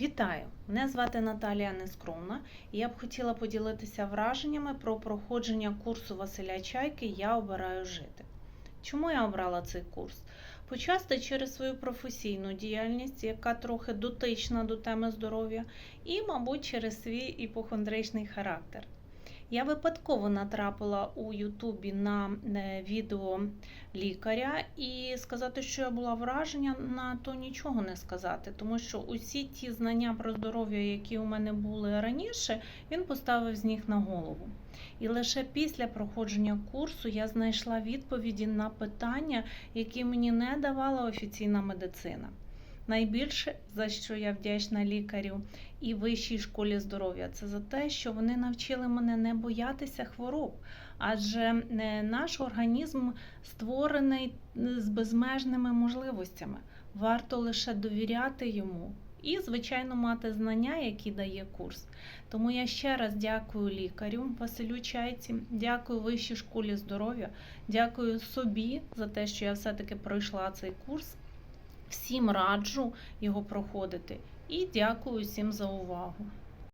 Вітаю! Мене звати Наталія Нескромна, і я б хотіла поділитися враженнями про проходження курсу Василя Чайки Я обираю жити. Чому я обрала цей курс? Почасти через свою професійну діяльність, яка трохи дотична до теми здоров'я, і, мабуть, через свій іпохондричний характер. Я випадково натрапила у Ютубі на е, відео лікаря, і сказати, що я була вражена, на то нічого не сказати, тому що усі ті знання про здоров'я, які у мене були раніше, він поставив з них на голову. І лише після проходження курсу я знайшла відповіді на питання, які мені не давала офіційна медицина. Найбільше за що я вдячна лікарю і вищій школі здоров'я, це за те, що вони навчили мене не боятися хвороб, адже е, наш організм створений е, з безмежними можливостями. Варто лише довіряти йому і, звичайно, мати знання, які дає курс. Тому я ще раз дякую лікарю Василю Чайці, дякую вищій школі здоров'я, дякую собі за те, що я все-таки пройшла цей курс. Всім раджу його проходити і дякую всім за увагу.